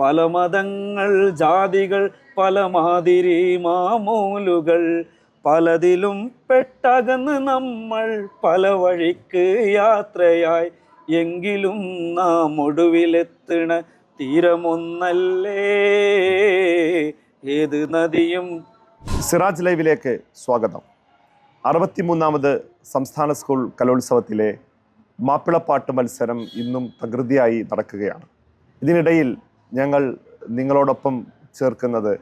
പല മതങ്ങൾ ജാതികൾ പല മാതിരി മാമൂലുകൾ. പലതിലും പെട്ടകന്ന് നമ്മൾ പല വഴിക്ക് യാത്രയായി. എങ്കിലും നാം ഒടുവിലെത്തണ തീരമൊന്നല്ലേ? ഏത് നദിയും? സിറാജ് ലൈവിലേക്ക് സ്വാഗതം. അറുപത്തിമൂന്നാമത് സംസ്ഥാന സ്കൂൾ കലോത്സവത്തിലെ മാപ്പിളപ്പാട്ട് മത്സരം ഇന്നും തകൃതിയായി നടക്കുകയാണ്. ഇതിനിടയിൽ ഞങ്ങൾ നിങ്ങളോടൊപ്പം ചേർക്കുന്നത്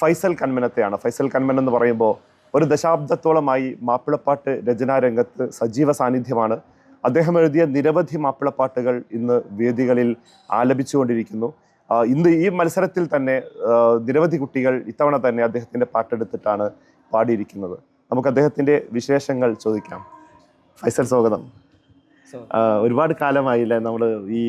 ഫൈസൽ കൺമനത്തെയാണ് ഫൈസൽ കൺമൻ എന്ന് പറയുമ്പോൾ ഒരു ദശാബ്ദത്തോളമായി മാപ്പിളപ്പാട്ട് രചനാരംഗത്ത് സജീവ സാന്നിധ്യമാണ്. അദ്ദേഹം എഴുതിയ നിരവധി മാപ്പിളപ്പാട്ടുകൾ ഇന്ന് വേദികളിൽ ആലപിച്ചുകൊണ്ടിരിക്കുന്നു. ഇന്ന് ഈ മത്സരത്തിൽ തന്നെ നിരവധി കുട്ടികൾ ഇത്തവണ തന്നെ അദ്ദേഹത്തിന്റെ പാട്ടെടുത്തിട്ടാണ് പാടിയിരിക്കുന്നത്. നമുക്ക് അദ്ദേഹത്തിന്റെ വിശേഷങ്ങൾ ചോദിക്കാം. ഫൈസൽ സ്വാഗതം. ഒരുപാട് കാലമായില്ലേ നമ്മൾ ഈ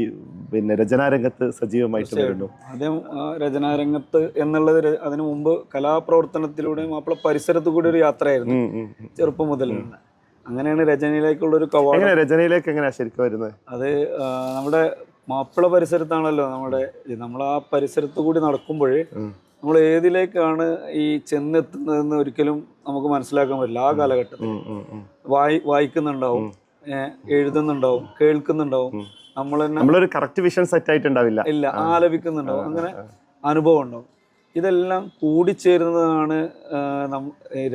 പിന്നെ രചനാരംഗത്ത് സജീവമായിട്ട് വരുന്നു. ആദ്യം ആ, രചനാരംഗത്ത് എന്നുള്ളത് അതിനു മുമ്പ് കലാപ്രവർത്തനത്തിലൂടെ മാപ്പിള പരിസരത്ത് കൂടി ഒരു യാത്രയായിരുന്നു. ചെറുപ്പം മുതൽ അങ്ങനെയാണ് രചനയിലേക്കുള്ള ഒരു കവാടം. രചനയിലേക്ക് എങ്ങനെയാ ശരിക്കും വരുന്നത്? അത് നമ്മുടെ മാപ്പിള പരിസരത്താണല്ലോ നമ്മുടെ നമ്മൾ ആ പരിസരത്ത് കൂടി നടക്കുമ്പോൾ നമ്മൾ ഏതിലേക്കാണ് ഈ ചെന്നെത്തുന്നതെന്ന് ഒരിക്കലും നമുക്ക് മനസ്സിലാക്കാൻ പറ്റില്ല. ആ കാലഘട്ടത്തിൽ. വായി വായിക്കുന്നുണ്ടാവും. എഴുതുന്നുണ്ടാവും. കേൾക്കുന്നുണ്ടാവും. നമ്മളൊരു കറക്റ്റ് വിഷൻ സെറ്റ് ആയിട്ടുണ്ടാവില്ല. ഇല്ല ആലപിക്കുന്നുണ്ടാവും. അങ്ങനെ അനുഭവം ഉണ്ടാവും ഇതെല്ലാം കൂടിച്ചേരുന്നതാണ്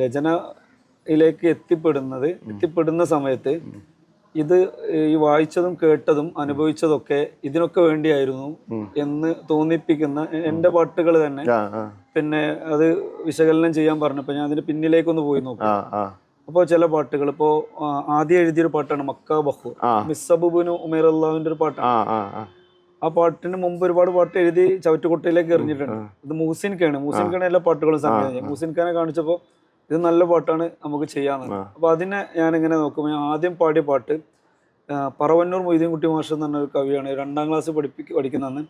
രചനയിലേക്ക് എത്തിപ്പെടുന്നത് എത്തിപ്പെടുന്ന സമയത്ത്. ഇത് ഈ വായിച്ചതും കേട്ടതും അനുഭവിച്ചതൊക്കെ ഇതിനൊക്കെ വേണ്ടിയായിരുന്നു എന്ന് തോന്നിപ്പിക്കുന്ന എന്റെ പാട്ടുകൾ തന്നെ. പിന്നെ അത് വിശകലനം ചെയ്യാൻ പറഞ്ഞപ്പോൾ ഞാൻ അതിന്റെ പിന്നിലേക്കൊന്ന് പോയി നോക്കും. അപ്പോൾ ചില പാട്ടുകൾ ഇപ്പോൾ ആദ്യം എഴുതിയൊരു പാട്ടാണ് മക്ക ബഹു മിസ്സബുബുനു ഉമേർ അള്ളാഹുവിന്റെ ഒരു പാട്ടാണ്. ആ, പാട്ടിന് മുമ്പ് ഒരുപാട് പാട്ട് എഴുതി ചവറ്റുകുട്ടയിലേക്ക് എറിഞ്ഞിട്ടുണ്ട്. ഇത് മൂസിൻ ഖാണ് മൂസിൻ ഖാണ് എല്ലാ പാട്ടുകളും സംഗീതം മൂസിൻ ഖാനെ കാണിച്ചപ്പോൾ ഇത് നല്ല പാട്ടാണ് നമുക്ക് ചെയ്യാന്ന്. അപ്പൊ അതിനെ ഞാൻ ഇങ്ങനെ നോക്കുമ്പോൾ ഞാൻ ആദ്യം പാടിയ പാട്ട് പറവന്നൂർ മൊയ്തീൻകുട്ടി മാഷ് എന്ന് പറഞ്ഞ ഒരു കവിയാണ്. രണ്ടാം ക്ലാസ് പഠിപ്പിക്ക പഠിക്കുന്നന്ന്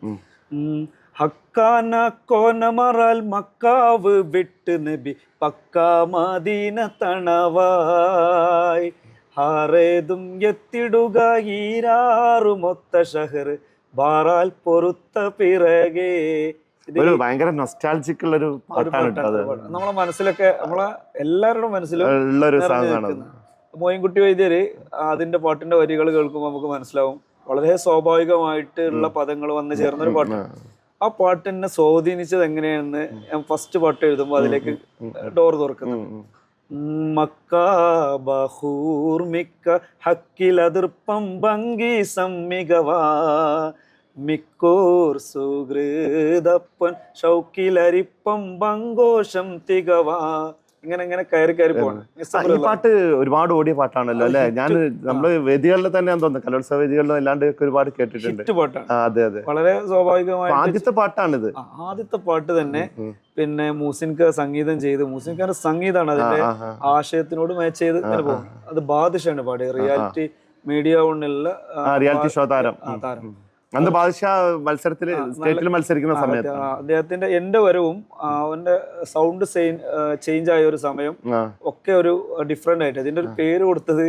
ഉം. ഹക്കാന കോനമറാൽ മക്കാവ് വിട്ട് നബി പക്കാ മദീന തണവായി. ഹാറേതും എത്തിടുക ഈരാറു മൊത്ത ഷഹർ ബാറാൽ പൊറുത്ത പിറകെ. ഒരു ഭയങ്കര നൊസ്റ്റാൾജിക് ഉള്ള ഒരു പാട്ടാണ് പാട്ടാണ്. നമ്മളെ മനസ്സിലൊക്കെ നമ്മളെ എല്ലാവരുടെ മനസ്സിലും ഉള്ളൊരു മോയിൻകുട്ടി വൈദ്യര് അതിന്റെ പാട്ടിന്റെ വരികൾ കേൾക്കുമ്പോൾ നമുക്ക് മനസ്സിലാവും. വളരെ സ്വാഭാവികമായിട്ടുള്ള പദങ്ങൾ വന്ന് ചേർന്ന ഒരു പാട്ട് ആ പാട്ട് എന്നെ സ്വാധീനിച്ചത് എങ്ങനെയാണെന്ന് ഞാൻ ഫസ്റ്റ് പാട്ട് എഴുതുമ്പോൾ അതിലേക്ക് ഡോർ തുറക്കുന്നു. മക്ക ബഹൂർ മിക്ക ഹക്കിലതിർപ്പം ഭംഗി സമ്മികവാ. മിക്കോർ സുഹൃതപ്പൻ ഷൗക്കിലരിപ്പം ഭംഗോഷം തികവാ. ഇങ്ങനെ ഇങ്ങനെ കയറി കയറി പോകണം ഈ പാട്ട് ഒരുപാട് ഓടിയ പാട്ടാണല്ലോ അല്ലെ? ഞാൻ നമ്മൾ വേദികളിൽ തന്നെ തോന്നുന്നു. കലോത്സവ വേദികളിലും അല്ലാണ്ട് ഒരുപാട് കേട്ടിട്ടുണ്ട്. പാട്ടാണ്. അതെ അതെ. വളരെ സ്വാഭാവികമായി ആദ്യത്തെ പാട്ടാണിത്. ആദ്യത്തെ പാട്ട് തന്നെ പിന്നെ മൂസിൻക സംഗീതം ചെയ്ത് മൂസിൻഖാന്റെ സംഗീതമാണ് അതിന്റെ. ആശയത്തിനോട് മാച്ച് ചെയ്ത് ഇങ്ങനെ പോകും അത് ബാദിഷാണ് പാടിയത്. റിയാലിറ്റി മീഡിയ കൊണ്ടുള്ള റിയാലിറ്റി ഷോ താരം. താരം. അന്ന് ബാദ്ഷാ മത്സരത്തിൽ സ്റ്റേറ്റിൽ മത്സരിക്കുന്ന സമയത്ത്. അദ്ദേഹത്തിന്റെ എന്റെ വരവും അവന്റെ സൗണ്ട് ചേഞ്ച് ആയ ഒരു സമയം ഒക്കെ ഒരു ഡിഫറെന്റ് ആയിട്ട്. ഇതിന്റെ ഒരു പേര് കൊടുത്തത്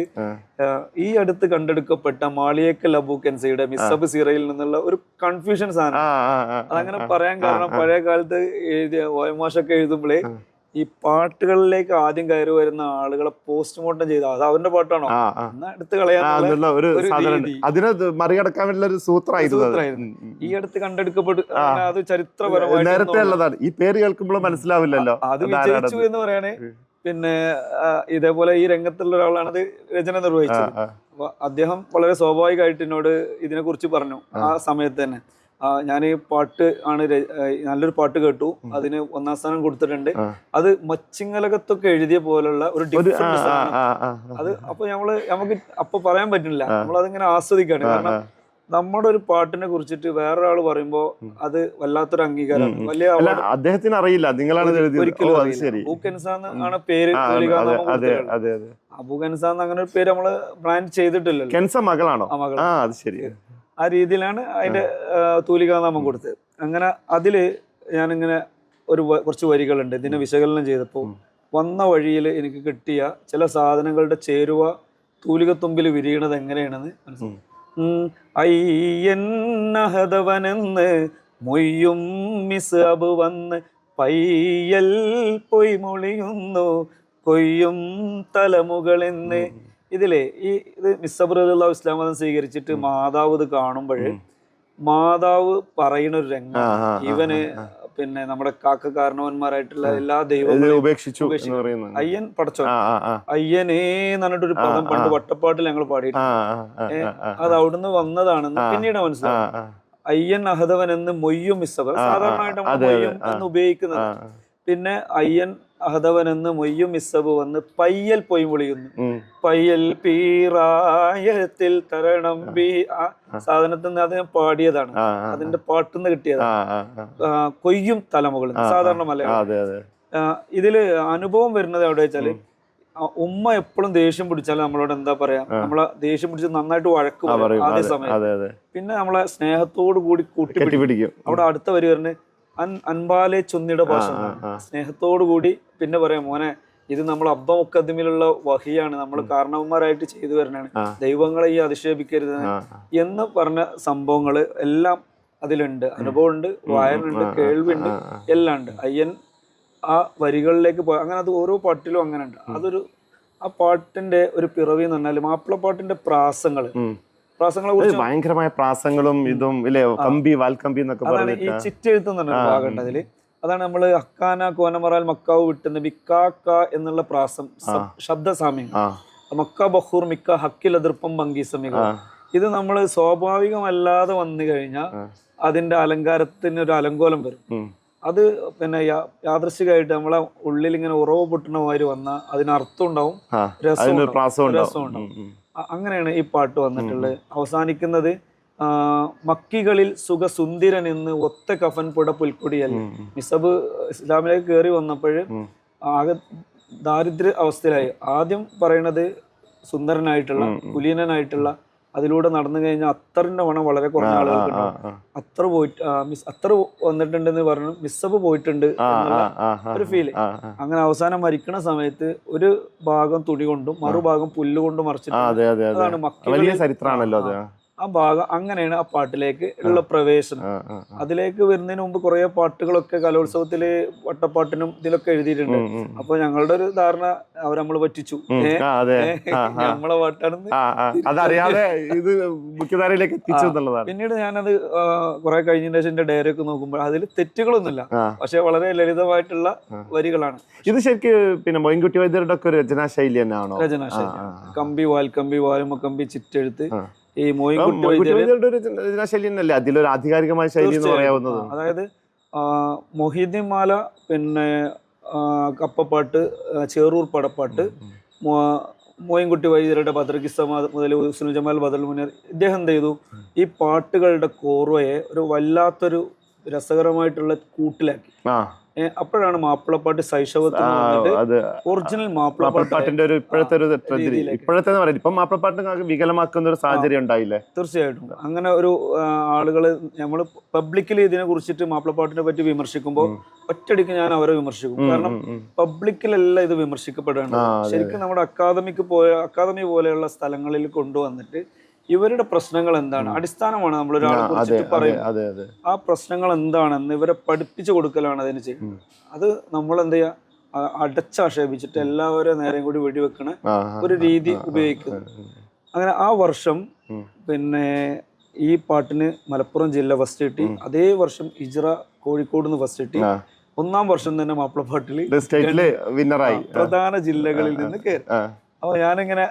ഈ അടുത്ത് കണ്ടെടുക്കപ്പെട്ട മാളിയേക്കൽ അബൂക്കൻസിയുടെ മിസ്സബ് സീറയിൽ നിന്നുള്ള ഒരു കൺഫ്യൂഷൻ സാധനം. അതങ്ങനെ പറയാൻ കാരണം പഴയ കാലത്ത് എഴുതിയ ഓയമാഷൊക്കെ എഴുതുമ്പോഴേ ഈ പാട്ടുകളിലേക്ക് ആദ്യം കയറി വരുന്ന ആളുകളെ പോസ്റ്റ്മോർട്ടം ചെയ്ത അത് അവന്റെ പാട്ടാണോ? എടുത്ത് കളയാനുള്ള ഒരു അതിനെ മറികടക്കാൻ വേണ്ടിയുള്ള ഒരു സൂത്രമായിരുന്നു. ഈ അടുത്ത് കണ്ടെടുക്കപ്പെട്ടു അത് ചരിത്രപരമായി നേരത്തെ ഉള്ളതാണ്. ഈ പേര് കേൾക്കുമ്പോൾ മനസ്സിലാവില്ലല്ലോ. അത് വിചാരിച്ചു വിജയിച്ചു എന്ന് പറയണേ. പിന്നെ ഇതേപോലെ ഈ രംഗത്തുള്ള ഒരാളാണ് അത് രചന നിർവഹിച്ചത്. അപ്പൊ അദ്ദേഹം വളരെ സ്വാഭാവികമായിട്ട് എന്നോട് ഇതിനെ കുറിച്ച് പറഞ്ഞു ആ സമയത്ത് തന്നെ. ഞാൻ ഈ പാട്ട് ആണ് നല്ലൊരു പാട്ട് കേട്ടു. അതിന് ഒന്നാം സ്ഥാനം കൊടുത്തിട്ടുണ്ട്. അത് മച്ചിങ്ങലകത്തൊക്കെ എഴുതിയ പോലുള്ള ഒരു ഡിഫറൻസ് അത് അപ്പൊ നമ്മൾ നമുക്ക് അപ്പൊ പറയാൻ പറ്റുന്നില്ല. നമ്മൾ അതിങ്ങനെ ആസ്വദിക്കാണ്. കാരണം നമ്മുടെ ഒരു പാട്ടിനെ കുറിച്ചിട്ട് വേറൊരാൾ പറയുമ്പോ അത് വല്ലാത്തൊരു അംഗീകാരമാണ് വലിയ അദ്ദേഹത്തിന് അറിയില്ല. നിങ്ങളാണ് ഒരിക്കലും അറിയില്ല. ആണ് പേര് അബൂഖൻസാന്ന് അങ്ങനെ ഒരു പേര് നമ്മൾ പ്ലാൻ ചെയ്തിട്ടില്ലല്ലോ. കെൻസ മകളാണോ? ആ അത് ശരി. ആ രീതിയിലാണ് അതിന്റെ ആ, തൂലികാനാമം കൊടുത്തത്. അങ്ങനെ അതിൽ ഞാനിങ്ങനെ ഒരു കുറച്ച് വരികളുണ്ട്. ഇതിനെ വിശകലനം ചെയ്തപ്പോൾ വന്ന വഴിയിൽ എനിക്ക് കിട്ടിയ ചില സാധനങ്ങളുടെ ചേരുവ തൂലികത്തുമ്പിൽ വിരിയണത് എങ്ങനെയാണെന്ന് മനസ്സിലായി. മൊയ്യും അയ്യന്നഹതവനെന്ന് മൊയ്യും മിസബ് വന്ന് പയ്യൽ പൊയ്മൊളിയുന്നു കൊയ്യും തലമുകളെന്ന് ഇതിലെ ഈ ഇത് മിസ്സബ് റളിയല്ലാഹു ഇസ്ലാം മതം സ്വീകരിച്ചിട്ട് മാതാവ് ഇത് കാണുമ്പോൾ മാതാവ് പറയുന്ന ഒരു രംഗം. ഇവന് പിന്നെ നമ്മുടെ കാക്ക കാരണവന്മാരായിട്ടുള്ള എല്ലാ ദൈവങ്ങളും ഉപേക്ഷിച്ചു. അയ്യൻ പടച്ചോ അയ്യനേ എന്ന് പറഞ്ഞിട്ടൊരു പദം പണ്ട്. വട്ടപ്പാട്ടിൽ ഞങ്ങൾ പാടിയിട്ട് ആ ആ ആ ഏ, ആ, ആ, അത് അവിടുന്ന് വന്നതാണെന്ന് പിന്നീട് ആ, മനസ്സിലാവും അയ്യൻ അഹദവൻ എന്ന് മൊയ്യും മിസ്സബർ സാധാരണയായിട്ട് മൊയ്യും എന്ന് ഉപയോഗിക്കുന്നത്. പിന്നെ അയ്യൻ അഹദവൻ എന്ന് മൊയ്യും മിസ്സബ് വന്ന് പയ്യൽ പൊയ് വിളിക്കുന്നു പയ്യൽ പീറായത്തിൽ തരണം ബി ആ സാധനത്തിൽ നിന്ന് അത് ഞാൻ പാടിയതാണ് അതിന്റെ പാട്ടിന്ന് കിട്ടിയതാണ്. കൊയ്യും തലമുകളിൽ സാധാരണ മലയാളം. ഇതിൽ അനുഭവം വരുന്നത് എവിടെ വെച്ചാൽ ഉമ്മ എപ്പോഴും ദേഷ്യം പിടിച്ചാൽ നമ്മളോട് എന്താ പറയാ നമ്മളെ ദേഷ്യം പിടിച്ച് നന്നായിട്ട് വഴക്ക് പറയും ആദ്യ സമയം. പിന്നെ നമ്മളെ സ്നേഹത്തോട് കൂടി കൂട്ടിപ്പിടിക്കും. അവിടെ അടുത്ത വരി പറഞ്ഞ് അൻ അൻപാലെ ചുന്നിയുടെ ഭാഷ. സ്നേഹത്തോടു കൂടി പിന്നെ പറയാം മോനെ ഇത് നമ്മൾ അബ്ബ മുക്കദ്മിലുള്ള വഹിയാണ്. നമ്മൾ കാരണവന്മാരായിട്ട് ചെയ്തു വരണാണ്. ദൈവങ്ങളെ ഈ അധിക്ഷേപിക്കരുത്. എന്ന് പറഞ്ഞ സംഭവങ്ങൾ എല്ലാം അതിലുണ്ട്. അനുഭവമുണ്ട് ആ, കേൾവിയുണ്ട്. എല്ലാം ഉണ്ട്. അയ്യൻ ആ വരികളിലേക്ക് പോയി അങ്ങനെ അത് ഓരോ പാട്ടിലും അങ്ങനെ ഉണ്ട് അതൊരു ആ പാട്ടിന്റെ ഒരു പിറവി എന്ന് പറഞ്ഞാൽ മാപ്പിളപ്പാട്ടിന്റെ പ്രാസങ്ങൾ. ഭയങ്കരമായ പ്രാസങ്ങളും ഇതും ഇല്ലേ? കമ്പി വാൽക്കമ്പി എന്നൊക്കെ പറഞ്ഞിട്ട്. ചിറ്റെഴുത്ത് എന്ന് പറഞ്ഞ ഭാഗമുണ്ട് അതിൽ. അതാണ് നമ്മൾ അക്കാന കോനമറാൽ മക്കാവ് വിട്ടുന്ന ബിക്കാക്ക എന്നുള്ള പ്രാസം ശബ്ദ സാമ്യം മക്ക ബഹൂർ മിക്ക ഹക്കിൽ എതിർപ്പം ഭംഗീസമിക സമയങ്ങൾ ഇത് നമ്മൾ സ്വാഭാവികമല്ലാതെ വന്നു കഴിഞ്ഞാൽ അതിന്റെ അലങ്കാരത്തിന് ഒരു അലങ്കോലം വരും. അത് പിന്നെ യാദൃശികമായിട്ട് നമ്മളെ ഉള്ളിൽ ഇങ്ങനെ ഉറവ് മാതിരി വന്നാൽ അതിന് അർത്ഥം ഉണ്ടാവും രസം രസം ഉണ്ടാവും. അങ്ങനെയാണ് ഈ പാട്ട് വന്നിട്ടുള്ളത്. അവസാനിക്കുന്നത് മക്കികളിൽ സുഖസുന്ദരൻ എന്ന് ഒത്ത കഫൻ പുട പുൽക്കൊടിയല്ല. ഉം, ഉം. മിസബ് ഇസ്ലാമിലേക്ക് കയറി വന്നപ്പോൾ. ആകെ ദാരിദ്ര്യ അവസ്ഥയിലായി. ആദ്യം പറയണത് സുന്ദരനായിട്ടുള്ള കുലീനനായിട്ടുള്ള അതിലൂടെ നടന്നു കഴിഞ്ഞാൽ അത്തറിന്റെ മണം വളരെ കുറഞ്ഞ ആളുകൾക്ക് അത്ര പോയിട്ട് മിസ് അത്ര വന്നിട്ടുണ്ടെന്ന് പറഞ്ഞു മിസ്സപ്പ് പോയിട്ടുണ്ട് ഒരു ഫീൽ. അങ്ങനെ അവസാനം മരിക്കണ സമയത്ത് ഒരു ഭാഗം തുണി കൊണ്ടും മറുഭാഗം പുല്ലുകൊണ്ടും ആ, മറിച്ചിട്ട് അതെ അതെ അതെ. അതാണ് മക്കളുടെ ചരിത്രമാണല്ലോ ആ ഭാഗം അങ്ങനെയാണ് ആ പാട്ടിലേക്ക് ഉള്ള പ്രവേശനം. അതിലേക്ക് വരുന്നതിന് മുമ്പ് കുറെ പാട്ടുകളൊക്കെ കലോത്സവത്തിൽ വട്ടപ്പാട്ടിനും ഇതിലൊക്കെ എഴുതിയിട്ടുണ്ട്. അപ്പൊ ഞങ്ങളുടെ ഒരു ധാരണ അവർ നമ്മൾ പറ്റിച്ചു. നമ്മളെ പാട്ടാണെന്ന്. അതറിയാതെ ഇത് മുഖ്യധാരയിലേക്ക് എത്തിച്ചു പിന്നീട് ഞാനത് കുറെ കഴിഞ്ഞതിന് ശേഷം എന്റെ ഡയറി ഒക്കെ നോക്കുമ്പോൾ അതിൽ തെറ്റുകളൊന്നുമില്ല. പക്ഷെ വളരെ ലളിതമായിട്ടുള്ള വരികളാണ്. ഇത് ശരിക്കും പിന്നെ മൊയിൻകുട്ടി വൈദ്യരുടെ ഒക്കെ ഒരു രചനാശൈലി തന്നെയാണോ? രചനാശൈലി. കമ്പി വാൽ കമ്പി വാലുമ കമ്പി ചിറ്റെഴുത്ത്. ഈ മോയിൻകുട്ടി മൊയിൻകുട്ടി വൈദ്യര് വൈദ്യരുടെ ഒരു രചന- രചനാ ശൈലി തന്നെയല്ലേ അതിലൊരു ആധികാരികമായ ശൈലി എന്ന് പറയാവുന്നത്. അതായത് മൊഹീദ്ദീൻ മാല പിന്നെ കപ്പപ്പാട്ട് ചേറൂർ പടപ്പാട്ട് മോയിൻകുട്ടി വൈദ്യരുടെ ബദർകിസ്സ മുതൽ ഹുസ്നു ജമാൽ ബദൽ മുനീർ ഇദ്ദേഹം എന്ത് ചെയ്തു? ഈ പാട്ടുകളുടെ കോർവയെ ഒരു വല്ലാത്തൊരു രസകരമായിട്ടുള്ള കൂട്ടിലാക്കി. അപ്പോഴാണ് മാപ്പിളപ്പാട്ട് ശൈശവത്തിൽ ഒറിജിനൽ മാപ്പിളപ്പാട്ടിന്റെ ഒരു ഇപ്പോഴത്തെ ഒരു. ഇപ്പോഴത്തെ പറയുന്നത് ഇപ്പം മാപ്പിളപ്പാട്ടിനെ വികലമാക്കുന്ന ഒരു സാഹചര്യം ഉണ്ടായില്ലേ? തീർച്ചയായിട്ടും. അങ്ങനെ ഒരു ആളുകൾ നമ്മൾ പബ്ലിക്കലി ഇതിനെ കുറിച്ചിട്ട് മാപ്പിളപ്പാട്ടിനെ പറ്റി വിമർശിക്കുമ്പോൾ ഒറ്റടിക്ക് ഞാൻ അവരെ വിമർശിക്കും. കാരണം. പബ്ലിക്കിലല്ല ഇത് വിമർശിക്കപ്പെടേണ്ടത്. ശരിക്കും നമ്മുടെ അക്കാദമിക്ക് പോയ അക്കാദമി പോലെയുള്ള സ്ഥലങ്ങളിൽ കൊണ്ടുവന്നിട്ട് ഇവരുടെ പ്രശ്നങ്ങൾ എന്താണ്? അടിസ്ഥാനമാണ് നമ്മൾ ഒരാളെ കുറിച്ചിട്ട് പറയുന്നത്. ആ പ്രശ്നങ്ങൾ എന്താണെന്ന് ഇവരെ പഠിപ്പിച്ചു കൊടുക്കലാണ് അതിന് ചെയ്യുന്നത്. അത് നമ്മൾ എന്ത് ചെയ്യുക ആ- അടച്ചാക്ഷേപിച്ചിട്ട് എല്ലാവരും നേരെയും കൂടി വെടിവെക്കണ. ഒരു രീതി ഉപയോഗിക്കുന്നു അങ്ങനെ ആ വർഷം പിന്നെ ഈ പാട്ടിന് മലപ്പുറം ജില്ല ഫസ്റ്റ് കിട്ടി. അതേ വർഷം ഇജ്ര കോഴിക്കോട് നിന്ന് ഫസ്റ്റ് കിട്ടി. ഒന്നാം വർഷം തന്നെ മാപ്പിളപ്പാട്ടിൽ വിന്നറായി പ്രധാന ജില്ലകളിൽ നിന്ന് കയറി അപ്പൊ ഞാനിങ്ങനെ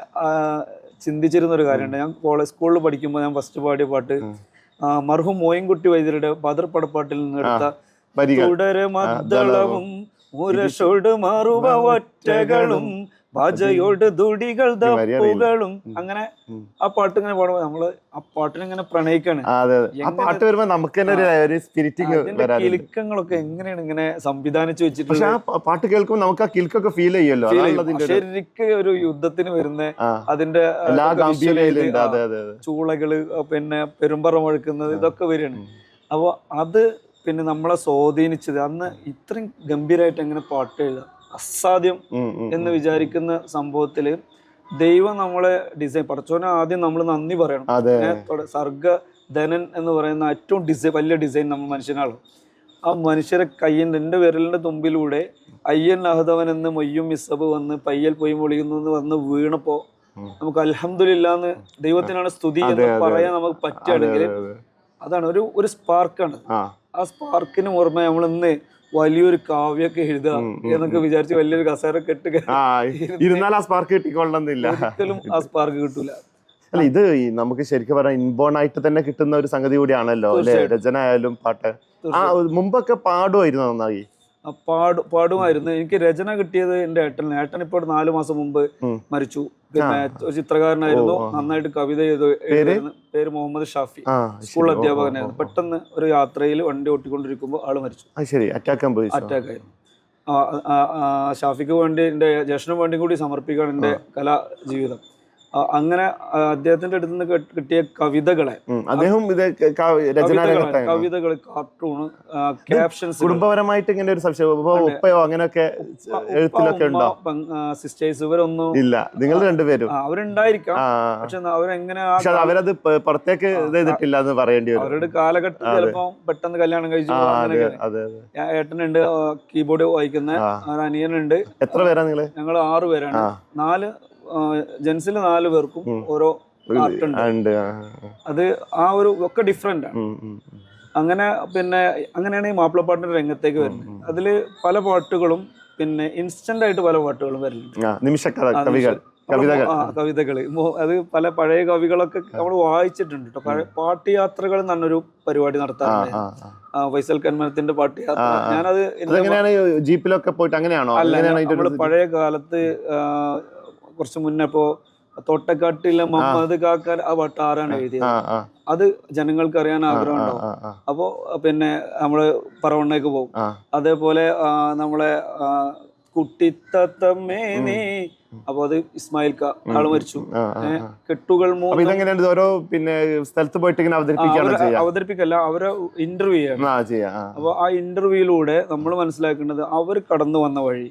ചിന്തിച്ചിരുന്ന ഒരു കാര്യമുണ്ട്. ഞാൻ കോളേജ് സ്കൂളിൽ പഠിക്കുമ്പോൾ ഞാൻ ഫസ്റ്റ് പാടിയ പാട്ട് മർഹു മോയിൻകുട്ടി വൈദ്യരുടെ ബദർ പടപ്പാട്ടിൽ നിന്ന് എടുത്ത തുടരെ മദ്ദളവും മുരശോട് മറുവ ഒറ്റകളും. ഭജയോട് ദുടികൾ അറിയില്ല. അങ്ങനെ ആ പാട്ട് ഇങ്ങനെ പാടുമ്പോ നമ്മൾ ആ പാട്ടിനെ ഇങ്ങനെ പ്രണയിക്കാണ്. ആ, പാട്ട് വരുമ്പോ നമുക്ക് തന്നെ ഒരു കിലുക്കങ്ങളൊക്കെ എങ്ങനെയാണ് ഇങ്ങനെ സംവിധാനിച്ചു പക്ഷെ വെച്ചിട്ടുള്ളത് ആ പാട്ട് കേൾക്കുമ്പോൾ നമുക്ക് ആ കിൽക്കൊക്കെ ഫീൽ ചെയ്യുമല്ലോ. ശരിക്ക് ഒരു യുദ്ധത്തിന് വരുന്ന അതിന്റെ എല്ലാ ചൂളകൾ പിന്നെ പെരുമ്പറ മുഴക്കുന്നത് ഇതൊക്കെ വരികയാണ്. അപ്പോൾ അത് പിന്നെ നമ്മളെ സ്വാധീനിച്ചത് അന്ന് ഇത്രയും ഗംഭീരമായിട്ട് എങ്ങനെ പാട്ട് എഴുതാം അസാധ്യം എന്ന് വിചാരിക്കുന്ന സംഭവത്തിൽ ദൈവം നമ്മളെ ഡിസൈൻ പറച്ചോന ആദ്യം നമ്മൾ നന്ദി പറയണം. സർഗ ധനൻ എന്ന് പറയുന്ന ഏറ്റവും ഡിസൈൻ വലിയ ഡിസൈൻ നമ്മൾ മനുഷ്യനാണ്. ആ മനുഷ്യരെ കയ്യന്റെ എന്റെ വിരലിന്റെ തുമ്പിലൂടെ അയ്യൻ അഹദവൻ എന്ന് മൊയ്യും മിസബ് വന്ന് പയ്യൽ പൊയ് മൊളിയുന്നു വന്ന് വീണപ്പോൾ. നമുക്ക് അലഹമില്ലാന്ന് ദൈവത്തിനാണ് സ്തുതി എന്ന് പറയാൻ നമുക്ക് പറ്റുകയാണെങ്കിൽ അതെ, അതെ. അതാണ് ഒരു ഒരു സ്പാർക്കാണ് ആ. ആ സ്പാർക്കിന് ഓർമ്മ നമ്മൾ ഇന്ന് വലിയൊരു കാവ്യൊക്കെ എഴുതുക ഉം, എന്നൊക്കെ വിചാരിച്ച് വലിയൊരു കസേര കെട്ട് ഇരുന്നാൽ ആ സ്പാർക്ക് കിട്ടിക്കൊള്ളണമെന്നില്ല. ഒരിക്കലും ആ സ്പാർക്ക് കിട്ടൂല. അല്ല ഇത് നമുക്ക് ശരിക്കും പറഞ്ഞാൽ ഇൻബോൺ ആയിട്ട് തന്നെ കിട്ടുന്ന ഒരു സംഗതി കൂടിയാണല്ലോ അല്ലെ. രചന ആയാലും പാട്ട്. ആ മുമ്പൊക്കെ പാടുമായിരുന്നു നന്നായി? പാടു പാടുമായിരുന്നു. എനിക്ക് രചന കിട്ടിയത് എന്റെ ഏട്ടൻ ഏട്ടൻ ഇപ്പോൾ നാലു മാസം മുമ്പ് മരിച്ചു. പിന്നെ ഒരു ചിത്രകാരനായിരുന്നു. നന്നായിട്ട് കവിത ചെയ്ത് എഴുതുമായിരുന്നു. പേര് മുഹമ്മദ് ഷാഫി. സ്കൂൾ അധ്യാപകനായിരുന്നു. പെട്ടെന്ന് ഒരു യാത്രയിൽ വണ്ടി ഓട്ടിക്കൊണ്ടിരിക്കുമ്പോൾ ആൾ മരിച്ചു. പോയി അറ്റാക്ക് ആയിരുന്നു. ഷാഫിക്ക് വേണ്ടി എന്റെ ജ്യേഷ്ഠന് വേണ്ടി കൂടി സമർപ്പിക്കുകയാണ് എന്റെ കലാ ജീവിതം. അങ്ങനെ അദ്ദേഹത്തിന്റെ അടുത്ത് നിന്ന് കിട്ടിയ കവിതകളെ. അദ്ദേഹം ഇത്. കവിതകൾ കാർട്ടൂണ് ക്യാപ്ഷൻസ് കുടുംബപരമായിട്ട് ഇങ്ങനെ ഒരു ഉപ്പയോ അങ്ങനെയൊക്കെ എഴുത്തിലൊക്കെ ഉണ്ടോ? സിസ്റ്റേഴ്സ് ഇവരൊന്നും ഇല്ല നിങ്ങൾ രണ്ടുപേരും. അവരുണ്ടായിരിക്കാം. പക്ഷെ അവരെങ്ങനെ അവരത് പുറത്തേക്ക് ചെയ്തിട്ടില്ല എന്ന് പറയേണ്ടി വരും. അവരുടെ കാലഘട്ടത്തിൽ അതെ. ചിലപ്പോ പെട്ടെന്ന് കല്യാണം കഴിച്ചു ഏട്ടനുണ്ട് കീബോർഡ് വായിക്കുന്ന അനിയനുണ്ട്. എത്ര പേരാ നിങ്ങൾ? ഞങ്ങൾ ആറ് പേരാണ്. നാല് ജെൻസിൽ നാല് പേർക്കും ഓരോ ആർട്ട് ഉണ്ട്. അത് ആ ഒരു ഒക്കെ ഡിഫറെന്റ് ആണ്. അങ്ങനെ പിന്നെ അങ്ങനെയാണ് ഈ മാപ്പിളപ്പാട്ടിന്റെ രംഗത്തേക്ക് വരുന്നത്. അതിൽ പല പാട്ടുകളും പിന്നെ ഇൻസ്റ്റന്റ് ആയിട്ട് പല പാട്ടുകളും വരുന്നുണ്ട്. കവിതകൾ. അത് പല പഴയ കവികളൊക്കെ നമ്മൾ വായിച്ചിട്ടുണ്ട് കേട്ടോ പാട്ട് യാത്രകൾ എന്ന് പരിപാടി നടത്താറുണ്ട്. വൈസൽ കന്മനത്തിന്റെ പാട്ട് യാത്ര. ഞാനത് ജീപ്പിലൊക്കെ പോയിട്ട് അങ്ങനെയാണോ? അല്ല നമ്മൾ പഴയ കാലത്ത് കുറച്ച് മുന്നേ ഇപ്പോ തോട്ടക്കാട്ടിലെ മുഹമ്മദ് കാക്കർ ആ പാട്ട് ആരാണ് എഴുതിയത്. അത് ജനങ്ങൾക്ക് അറിയാൻ ആഗ്രഹം ഉണ്ടാവും. അപ്പോ പിന്നെ നമ്മൾ പറവണ്ണേക്ക് പോകും അതേപോലെ നമ്മളെ കുട്ടിത്തത്തമ്മേ നീ അപ്പൊ അത് ഇസ്മായിൽ ആൾ മരിച്ചു. കെട്ടുകൾ ഇതെങ്ങനെയാണ് ഓരോ പിന്നെ സ്ഥലത്ത് പോയിട്ട് ഇങ്ങനെ അവതരിപ്പിക്കുകയാണ് ചെയ്യാ? അവതരിപ്പിക്കല്ല അവരെ ഇന്റർവ്യൂ ചെയ്യാ അപ്പൊ ആ ഇന്റർവ്യൂയിലൂടെ നമ്മൾ മനസ്സിലാക്കേണ്ടത് അവർ കടന്നു വന്ന വഴി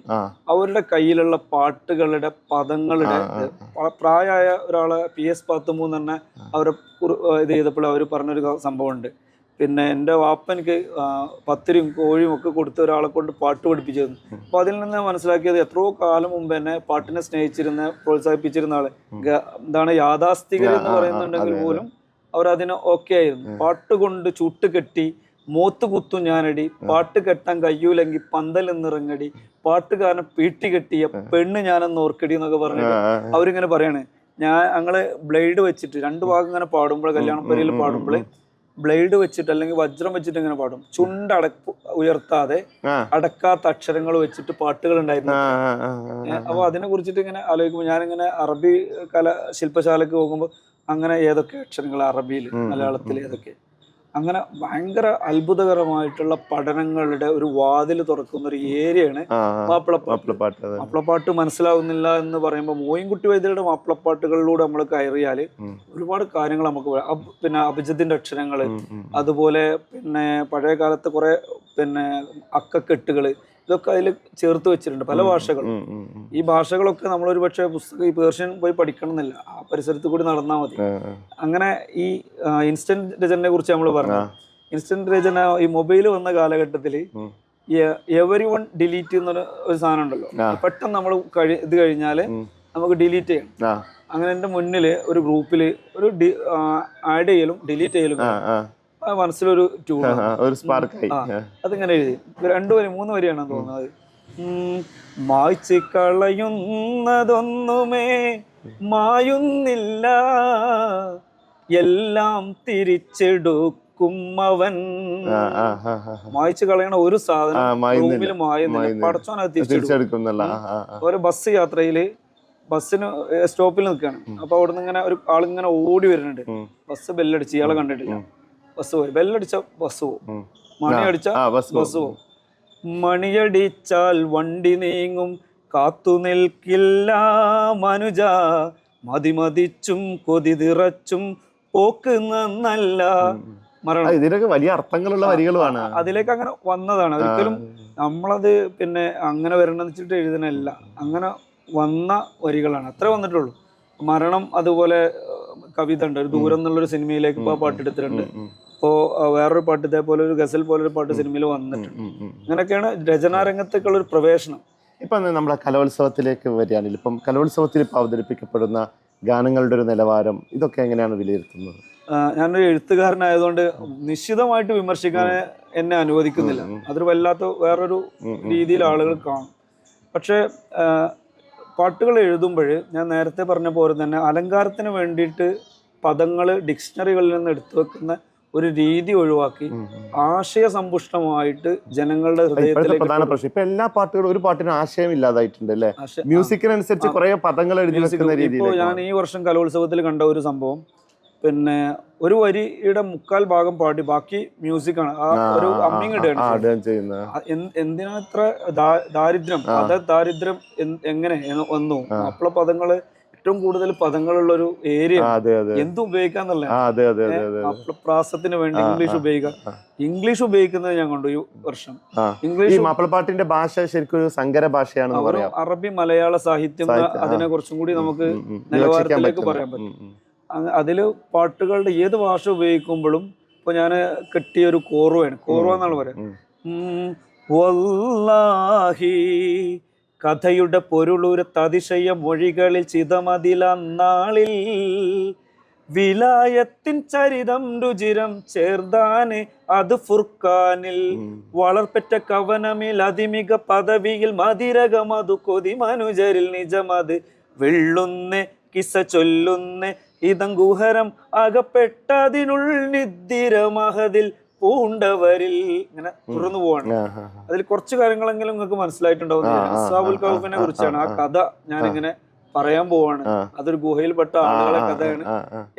അവരുടെ കയ്യിലുള്ള പാട്ടുകളുടെ പദങ്ങളുടെ പ്രായമായ ഒരാളെ പി എസ് പത്തുമൂന്ന് തന്നെ അവരെ ഇത് ചെയ്തപ്പോൾ അവർ പറഞ്ഞൊരു സംഭവം സംഭവമുണ്ട്. പിന്നെ എന്റെ വാപ്പ എനിക്ക് പത്തിരിയും കോഴിയും ഒക്കെ കൊടുത്ത ഒരാളെ കൊണ്ട് പാട്ട് പഠിപ്പിച്ചിരുന്നു. അപ്പോൾ അതിൽ നിന്ന് മനസ്സിലാക്കിയത് എത്രയോ കാലം മുമ്പ് എന്നെ പാട്ടിനെ സ്നേഹിച്ചിരുന്ന പ്രോത്സാഹിപ്പിച്ചിരുന്ന ആൾ. എന്താണ് യാഥാസ്ഥികർ എന്ന് പറയുന്നുണ്ടെങ്കിൽ പോലും അവർ അതിനെ ഓക്കെ ആയിരുന്നു. പാട്ട് കൊണ്ട് ചുട്ട് കെട്ടി മൂത്ത് കുത്തും ഞാനടി പാട്ട് കെട്ടാൻ കയ്യൂലെങ്കിൽ പന്തൽ നിറങ്ങടി പാട്ടുകാരനെ പീട്ടി കെട്ടിയ പെണ്ണ് ഞാനെന്ന് ഓർക്കടി എന്നൊക്കെ പറഞ്ഞിട്ട് ആ, അവരിങ്ങനെ പറയാണ്. ഞാൻ ഞങ്ങൾ ബ്ലേഡ് വെച്ചിട്ട് രണ്ട് ഭാഗം ഇങ്ങനെ പാടുമ്പോൾ കല്യാണപ്പരിയിൽ പാടുമ്പോൾ ബ്ലേഡ് വെച്ചിട്ട് അല്ലെങ്കിൽ വജ്രം വെച്ചിട്ട് ഇങ്ങനെ പാടും. ചുണ്ട് അടക്ക ഉയർത്താതെ അടക്കാത്ത അക്ഷരങ്ങൾ വെച്ചിട്ട് പാട്ടുകൾ ഉണ്ടായിരുന്നു. അപ്പൊ അതിനെ കുറിച്ചിട്ട് ഇങ്ങനെ ആലോചിക്കുമ്പോൾ ഞാനിങ്ങനെ അറബി കല ശില്പശാലക്ക് പോകുമ്പോൾ അങ്ങനെ ഏതൊക്കെ അക്ഷരങ്ങൾ അറബിയിൽ മലയാളത്തിൽ ഏതൊക്കെ? അങ്ങനെ ഭയങ്കര അത്ഭുതകരമായിട്ടുള്ള പഠനങ്ങളുടെ ഒരു വാതിൽ തുറക്കുന്ന ഒരു ഏരിയയാണ്. മാപ്പിളപ്പാട്ട് മാപ്പിളപ്പാട്ട് മനസ്സിലാവുന്നില്ല എന്ന് പറയുമ്പോൾ മോയിൻകുട്ടി വൈദ്യരുടെ മാപ്പിളപ്പാട്ടുകളിലൂടെ നമ്മൾ കയറിയാൽ ഒരുപാട് കാര്യങ്ങൾ നമുക്ക് പിന്നെ അഭിജിത്തിന്റെ അക്ഷരങ്ങൾ. അതുപോലെ പിന്നെ പഴയ കാലത്ത് കുറെ പിന്നെ അക്കക്കെട്ടുകൾ ഇതൊക്കെ അതിൽ ചേർത്ത് വെച്ചിട്ടുണ്ട് പല ഭാഷകൾ. ഈ ഭാഷകളൊക്കെ നമ്മളൊരു പക്ഷേ പുസ്തകം ഈ പേർഷ്യൻ പോയി പഠിക്കണം എന്നില്ല ആ പരിസരത്ത് കൂടി നടന്നാൽ മതി. അങ്ങനെ ഈ ഇൻസ്റ്റന്റ് രചനയെ കുറിച്ച് നമ്മൾ പറഞ്ഞു. ഇൻസ്റ്റന്റ് രചന ഈ മൊബൈൽ വന്ന കാലഘട്ടത്തിൽ എവറി എവരി വൺ ഡിലീറ്റ് എന്നൊരു ഒരു സാധനം ഉണ്ടല്ലോ. പെട്ടെന്ന് നമ്മൾ കഴി ഇത് കഴിഞ്ഞാൽ നമുക്ക് ഡിലീറ്റ് ചെയ്യണം അങ്ങനെ എന്റെ മുന്നിൽ ഒരു ഗ്രൂപ്പിൽ ഒരു ആഡ് ചെയ്യലും ഡിലീറ്റ് ചെയ്യലും മനസ്സിലൊരു ട്യൂൺ ആ. ഒരു സ്പാർക്കായി. അതിങ്ങനെ എഴുതി? രണ്ടു വരി മൂന്ന് വരിയാണെന്ന് തോന്നുന്നത്. ഉം, കളയുന്നതൊന്നുമേ മായുന്നില്ല. എല്ലാം തിരിച്ചെടുക്കും അവൻ. മായ്ച്ച് കളയണ ഒരു സാധനം. റൂമിൽ മായുന്നില്ല. പടച്ചോൻ അത് തിരിച്ചെടുക്കും. തിരിച്ചെടുക്കുന്നുള്ള ആ, ആ, ആ. ഒരു ബസ് യാത്രയിൽ ബസ്സിന് സ്റ്റോപ്പിൽ നിൽക്കുകയാണ്. അപ്പൊ അവിടുന്ന് ഇങ്ങനെ ഒരു ആളിങ്ങനെ ഓടി വരുന്നുണ്ട്. ബസ് ബെല്ലടിച്ച് ഇയാളെ കണ്ടിട്ടില്ല. ബസ് പോയി ബെല്ലടിച്ച ബസ് പോകും മണിയടിച്ച മണി അടിച്ച ആ ബസ് പോകും മണിയടിച്ചാൽ വണ്ടി നീങ്ങും കാത്തു നിൽക്കില്ല മനുജ. മതിമതിച്ചും കൊതി നിറച്ചും പോക്ക് നന്നല്ല. മരണം. ഇതിനൊക്കെ വലിയ അർത്ഥങ്ങളുള്ള വരികളുമാണ്. അതിലേക്ക് അങ്ങനെ വന്നതാണ്. ഒരിക്കലും നമ്മളത് പിന്നെ അങ്ങനെ വരണമെന്ന് വെച്ചിട്ട് എഴുതണല്ല അങ്ങനെ വന്ന വരികളാണ്. അത്ര വന്നിട്ടുള്ളൂ. മരണം അതുപോലെ കവിത ഉണ്ട്. ഒരു ദൂരം എന്നുള്ളൊരു സിനിമയിലേക്ക് ഇപ്പോൾ പാട്ടെടുത്തിട്ടുണ്ട്. ഇപ്പോൾ വേറൊരു പാട്ട് ഇതേപോലെ ഒരു ഗസൽ പോലൊരു പാട്ട് സിനിമയിൽ വന്നിട്ടുണ്ട്. അങ്ങനെയൊക്കെയാണ് രചനാരംഗത്തേക്കുള്ള ഒരു പ്രവേശനം. ഇപ്പം നമ്മുടെ കലോത്സവത്തിലേക്ക് വരികയാണെങ്കിൽ ഇപ്പം കലോത്സവത്തിൽ ഇപ്പൊ അവതരിപ്പിക്കപ്പെടുന്ന ഗാനങ്ങളുടെ ഒരു നിലവാരം ഇതൊക്കെ എങ്ങനെയാണ് വിലയിരുത്തുന്നത്? ഞാനൊരു എഴുത്തുകാരനായതുകൊണ്ട് നിശ്ചിതമായിട്ട് വിമർശിക്കാൻ എന്നെ അനുവദിക്കുന്നില്ല. അതൊരു വല്ലാത്ത വേറൊരു രീതിയിൽ ആളുകൾ കാണും. പക്ഷേ പാട്ടുകൾ എഴുതുമ്പോൾ ഞാൻ നേരത്തെ പറഞ്ഞ പോലെ തന്നെ അലങ്കാരത്തിന് വേണ്ടിയിട്ട് പദങ്ങൾ ഡിക്ഷണറികളിൽ നിന്ന് എടുത്തു വെക്കുന്ന ഒരു രീതി ഒഴിവാക്കി ആശയ സമ്പുഷ്ടമായിട്ട് ജനങ്ങളുടെ പ്രധാന പ്രശ്നം. ഇപ്പൊ എല്ലാ പാട്ടുകളും ഒരു പാട്ടിന് ആശയം ഇല്ലാതായിട്ടുണ്ട് അല്ലേ? മ്യൂസിക്കിനനുസരിച്ച് കുറെ പദങ്ങൾ എഴുതി വെക്കുന്ന രീതി രീതിയിൽ ഞാൻ ഈ വർഷം കലോത്സവത്തിൽ കണ്ട ഒരു സംഭവം. പിന്നെ ഒരു വരിയുടെ മുക്കാൽ ഭാഗം പാടി ബാക്കി മ്യൂസിക്കാണ് ആ ഒരു അമ്മിങ് ഇടുകയാണ് എന്തിനാ ഇത്ര ദാരിദ്ര്യം? പദ ദാരിദ്ര്യം എങ്ങനെ വന്നു? അപ്പോൾ പദങ്ങൾ ഏറ്റവും കൂടുതൽ പദങ്ങളുള്ള ഒരു ഏരിയ എന്തും മാപ്പിള പ്രാസത്തിന് വേണ്ടി ഇംഗ്ലീഷ് ഉപയോഗിക്കാം. ഇംഗ്ലീഷ് ഉപയോഗിക്കുന്നത് ഞാൻ കണ്ടു ഈ വർഷം. ഇംഗ്ലീഷ് മാപ്പിളപ്പാട്ടിന്റെ ഭാഷ ശരിക്കും ഒരു സങ്കര ഭാഷയാണ് അറബി മലയാള സാഹിത്യം അതിനെ കുറച്ചും കൂടി നമുക്ക്. നിലവാരത്തിലേക്ക് പറയാൻ പറ്റും. അതിൽ പാട്ടുകളുടെ ഏത് ഭാഷ ഉപയോഗിക്കുമ്പോഴും ഇപ്പൊ ഞാൻ കെട്ടിയ ഒരു കോർവയാണ് കോർവ എന്നാണ് പറയാം വല്ലാഹി കഥയുടെ പൊരുളൂര അതിശയ മൊഴികളിൽ ചിതമതില നാളിൽ. വിലായത്തിൻ ചരിതം രുചിരം ചേർതാന് അത് ഫുർഖാനിൽ. വളർപ്പെട്ട കവനമിൽ അതിമിക പദവിയിൽ മതിരകമതു കൊതി മനുജരിൽ നിജമത് വെള്ളുന്നെ കിസ ചൊല്ലുന്നെ. ഗുഹരം അകപ്പെട്ടതിനുൾ നിദ്ദിരമഹതിൽ പൂണ്ടവരിൽ ഇങ്ങനെ തുറന്നു പോവാണ്. അതിൽ കുറച്ച് കാര്യങ്ങളെങ്കിലും നിങ്ങൾക്ക് മനസ്സിലായിട്ടുണ്ടാവും അസാബുൽ കൗഫിനെ കുറിച്ചാണ് ആ കഥ ഞാനിങ്ങനെ പറയാൻ പോവാണ്. അതൊരു ഗുഹയിൽപ്പെട്ട ആളുകളെ കഥയാണ്.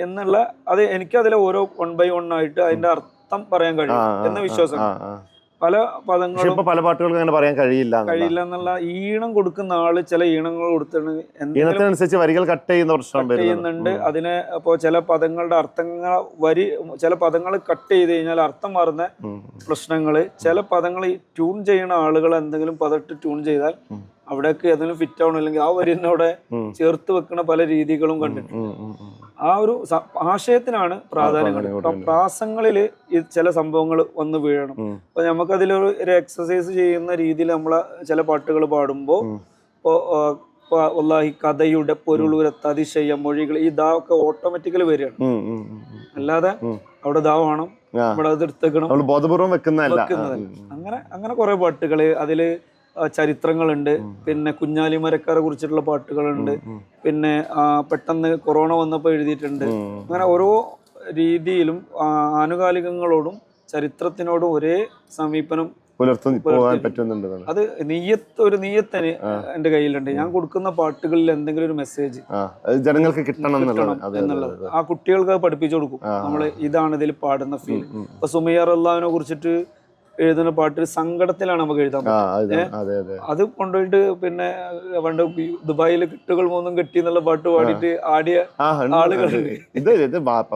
എന്നുള്ള അത് എനിക്ക് അതിലെ ഓരോ വൺ ബൈ വൺ ആയിട്ട് അതിന്റെ അർത്ഥം പറയാൻ കഴിയും എന്ന വിശ്വാസം. പല പദങ്ങളും ഇപ്പൊ പല പാട്ടുകൾക്ക് അങ്ങനെ പറയാൻ കഴിയില്ല. കഴിയില്ല എന്നുള്ള ഈണം കൊടുക്കുന്ന ആൾ ചില ഈണങ്ങൾ കൊടുത്തിട്ടുണ്ട് ഈണത്തിനനുസരിച്ച് വരികൾ കട്ട് ചെയ്യുന്ന പ്രശ്നം ചെയ്യുന്നുണ്ട്. അതിനെ ഇപ്പോ ചില പദങ്ങളുടെ അർത്ഥങ്ങൾ വരി ചില പദങ്ങൾ കട്ട് ചെയ്ത് കഴിഞ്ഞാൽ അർത്ഥം മാറുന്ന പ്രശ്നങ്ങൾ. പ്രശ്നങ്ങൾ ചില പദങ്ങൾ ട്യൂൺ ചെയ്യുന്ന ആളുകൾ എന്തെങ്കിലും പദട്ട് ട്യൂൺ ചെയ്താൽ. അവിടേക്ക് ഏതെങ്കിലും ഫിറ്റ് ആവണം അല്ലെങ്കിൽ ആ വരിനോടെ ചേർത്ത് വെക്കുന്ന പല രീതികളും കണ്ടിട്ടുണ്ട്. ആ ഒരു ആശയത്തിനാണ് പ്രാധാന്യം കണ്ടത് പ്രാസങ്ങളിൽ ഈ ചില സംഭവങ്ങൾ വന്ന് വീഴണം. അപ്പൊ നമുക്കതിലൊരു ഒരു എക്സസൈസ് ചെയ്യുന്ന രീതിയിൽ നമ്മളെ ചില പാട്ടുകൾ പാടുമ്പോൾ. ഇപ്പോൾ വല്ലാഹി കഥയുടെ പൊരുളൂരത്ത് അതിശയ മൊഴികൾ ഈ ദാ ഒക്കെ ഓട്ടോമാറ്റിക്കലി വരികയാണ്. അല്ലാതെ അവിടെ ദാ വേണം. ഇവിടെ അത് എടുത്തേക്കണം ബോധപൂർവം വെക്കുന്നതല്ല. വെക്കുന്നതല്ല. അങ്ങനെ അങ്ങനെ കുറെ പാട്ടുകൾ അതിൽ ചരിത്രങ്ങളുണ്ട്. പിന്നെ കുഞ്ഞാലി മരക്കാരെ കുറിച്ചിട്ടുള്ള പാട്ടുകളുണ്ട്. പിന്നെ പെട്ടെന്ന് കൊറോണ വന്നപ്പോൾ എഴുതിയിട്ടുണ്ട്. അങ്ങനെ ഓരോ രീതിയിലും ആനുകാലികങ്ങളോടും ചരിത്രത്തിനോടും ഒരേ സമീപനം പറ്റുന്നുണ്ട് അത് നീയത്ത് ഒരു നീയത്തന് എന്റെ കയ്യിലുണ്ട്. ഞാൻ കൊടുക്കുന്ന പാട്ടുകളിൽ എന്തെങ്കിലും ഒരു മെസ്സേജ്. ജനങ്ങൾക്ക് കിട്ടണം എന്നുള്ളത്. ആ കുട്ടികൾക്ക് പഠിപ്പിച്ചു കൊടുക്കും. നമ്മൾ നമ്മൾ ഇതാണ് ഇതിൽ പാടുന്ന ഫീൽ. ഇപ്പൊ സുമയ്യാർ അള്ളാഹിനെ കുറിച്ചിട്ട് എഴുതുന്ന പാട്ട് സങ്കടത്തിലാണ് നമുക്ക് എഴുതാൻ അത് കൊണ്ടുപോയിട്ട് പിന്നെ പണ്ട് ദുബായിൽ കിട്ടുകൾ മൂന്നും കെട്ടി എന്നുള്ള പാട്ട് പാടിയിട്ട് ആടിയ ആളുകളുണ്ട്. ഇത്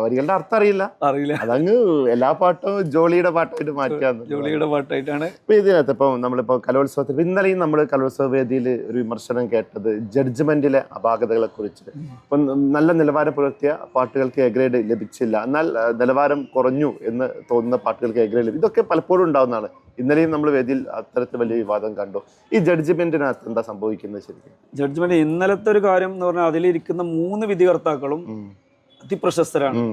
വരികളുടെ അർത്ഥം അറിയില്ല. അറിയില്ല. അതങ്ങ് എല്ലാ പാട്ടും ജോളിയുടെ പാട്ടായിട്ട് മാറ്റിയാ ജോളിയുടെ പാട്ടായിട്ടാണ്. ഇപ്പൊ ഇതിനകത്ത് ഇപ്പൊ നമ്മളിപ്പോ കലോത്സവത്തിൽ ഇന്നലെയും നമ്മൾ കലോത്സവ വേദിയിൽ ഒരു വിമർശനം കേട്ടത് ജഡ്ജ്മെന്റിലെ അപാകതകളെ കുറിച്ച്. ഇപ്പൊ നല്ല നിലവാരം പുലർത്തിയ പാട്ടുകൾക്ക് എ ഗ്രേഡ് ലഭിച്ചില്ല. എന്നാൽ നിലവാരം കുറഞ്ഞു എന്ന് തോന്നുന്ന പാട്ടുകൾക്ക് എ ഗ്രേഡ് ലഭിച്ചു ഇതൊക്കെ പലപ്പോഴും ഉണ്ടാവുന്നതാണ് ഇന്നലെയും നമ്മൾ വേദിയിൽ അത്തരത്തിൽ വലിയ വിവാദം കണ്ടു. ഈ ജഡ്ജ്മെന്റിനകത്ത് എന്താ സംഭവിക്കുന്നത് ശരിക്കും? ജഡ്ജ്മെന്റ് ഇന്നലത്തെ ഒരു കാര്യം എന്ന് പറഞ്ഞാൽ അതിലിരിക്കുന്ന മൂന്ന് വിധികർത്താക്കളും അതിപ്രശസ്തരാണ്.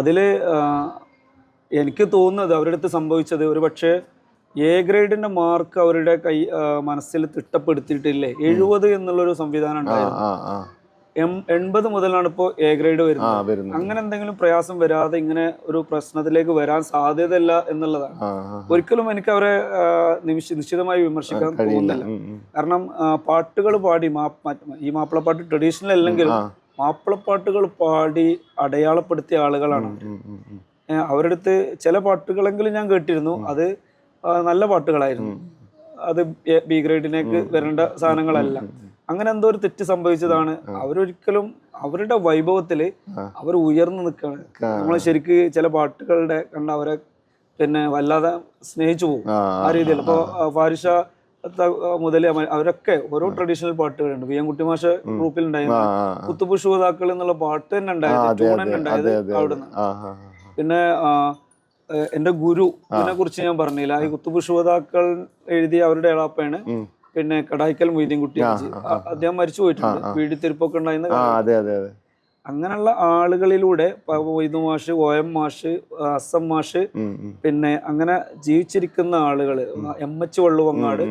അതിൽ എനിക്ക് തോന്നുന്നത് അവരുടെ അടുത്ത് സംഭവിച്ചത് ഒരു പക്ഷേ എ ഗ്രേഡിന്റെ മാർക്ക് അവരുടെ കൈ മനസ്സിൽ തിട്ടപ്പെടുത്തിയിട്ടില്ലേ? എഴുപത് എന്നുള്ളൊരു സംവിധാനം ഉണ്ടായിരുന്നു. എൺപത് മുതലാണ് ഇപ്പോൾ എ ഗ്രേഡ് വരുന്നത്. അങ്ങനെ എന്തെങ്കിലും പ്രയാസം വരാതെ ഇങ്ങനെ ഒരു പ്രശ്നത്തിലേക്ക് വരാൻ സാധ്യതയില്ല എന്നുള്ളതാണ്. ഒരിക്കലും എനിക്ക് അവരെ നിശ്ചിതമായി വിമർശിക്കാൻ തോന്നുന്നില്ല. കാരണം പാട്ടുകൾ പാടി ഈ മാപ്പിളപ്പാട്ട് ട്രഡീഷണൽ അല്ലെങ്കിലും മാപ്പിളപ്പാട്ടുകൾ പാടി അടയാളപ്പെടുത്തിയ ആളുകളാണ് അവരുടെ അടുത്ത് ചില പാട്ടുകളെങ്കിലും ഞാൻ കേട്ടിരുന്നു. അത് നല്ല പാട്ടുകളായിരുന്നു. അത് ബി ഗ്രേഡിലേക്ക് വരേണ്ട സാധനങ്ങളല്ല. അങ്ങനെ എന്തോ ഒരു തെറ്റ് സംഭവിച്ചതാണ്. അവരൊരിക്കലും അവരുടെ വൈഭവത്തിൽ അവർ ഉയർന്നു നിൽക്കുകയാണ്. ആ. നമ്മൾ ശരിക്ക് ചില പാട്ടുകളുടെ കണ്ട അവരെ പിന്നെ വല്ലാതെ സ്നേഹിച്ചു പോകും. ആ, രീതിയിൽ. ഇപ്പൊ ഫാരിഷ മുതൽ അവരൊക്കെ ഓരോ ട്രഡീഷണൽ പാട്ടുകളുണ്ട്. വി എം കുട്ടിമാഷ ഗ്രൂപ്പിൽ ഉണ്ടായിരുന്നു. ആ. എന്നുള്ള പാട്ട് തന്നെ ഉണ്ടായത് ട്യൂൺ തന്നെ അവിടുന്ന്. പിന്നെ എന്റെ ഗുരു ഇതിനെ കുറിച്ച് ഞാൻ പറഞ്ഞില്ല. ഈ കുത്തുപുഷ്പതാക്കൾ എഴുതിയ അവരുടെ എളാപ്പയാണ്. പിന്നെ കടായിക്കൽ മൊയ്തീൻകുട്ടി അദ്ദേഹം മരിച്ചു പോയിട്ടുണ്ട്. ആ, തിരുപ്പൊക്കെ ഉണ്ടായിരുന്ന അങ്ങനെയുള്ള ആളുകളിലൂടെ വൈദു മാഷ് ഒ എം മാഷ് അസം മാഷ്. പിന്നെ അങ്ങനെ ജീവിച്ചിരിക്കുന്ന ആളുകൾ എം എച്ച് വള്ളുവങ്ങാട്.